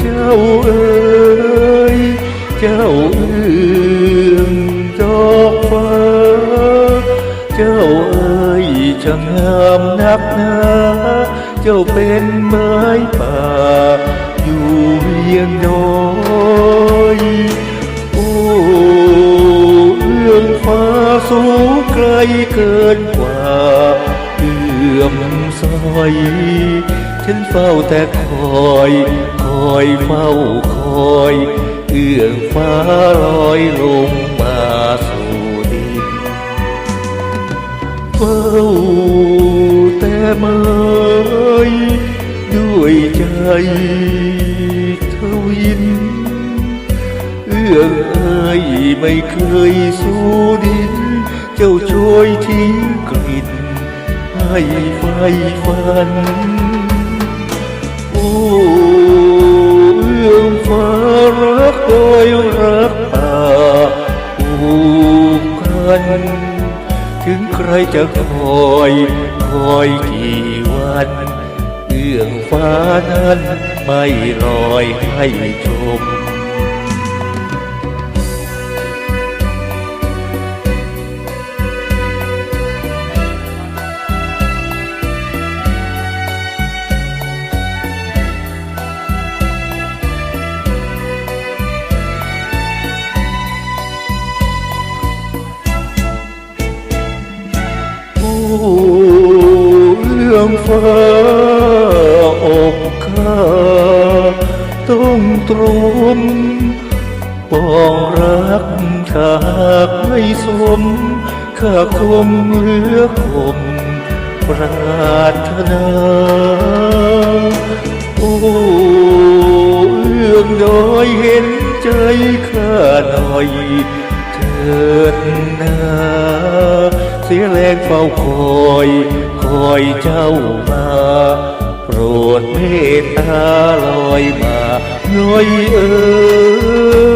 เจ้าเอ๋ยเจ้าเอื้องดอกฟ้า เจ้าเอ๋ยช่างงามนักหนาเจ้าเป็นไม้ป่า อยู่เวียงน้อยโอ้เอื้องฟ้าสูงไกลเกินกว่าเอื้อม ซอยฉันเฝ้าแต่คอย คอยเฝ้าคอย เอื้องฟ้าลอยลงมาสู่ดินเฝ้าแต่เมยด้วยใจทวิน เอื้องเอ้ยไม่เคยสู้ดิน เจ้าช่วยทิ้ง ให้ไฟฟัน โอ้เอื้องฟ้ารักโดยรักป่าผูกพัน ถึงใครจะคอยคอยกี่วัน เอื้องฟ้านั้นไม่ลอยให้ชม เรื่องฟ้าอกข้าต้องตรมปองรักถากไม่สมข้าคมเหลือคมปรารถนาโอ้เรื่องน้อยเห็นใจข้าหน่อยเถิดนา สียแรงเฝ้าคอย คอยเจ้ามา โปรดเมตตาลอยมาน้อยเอ๋ย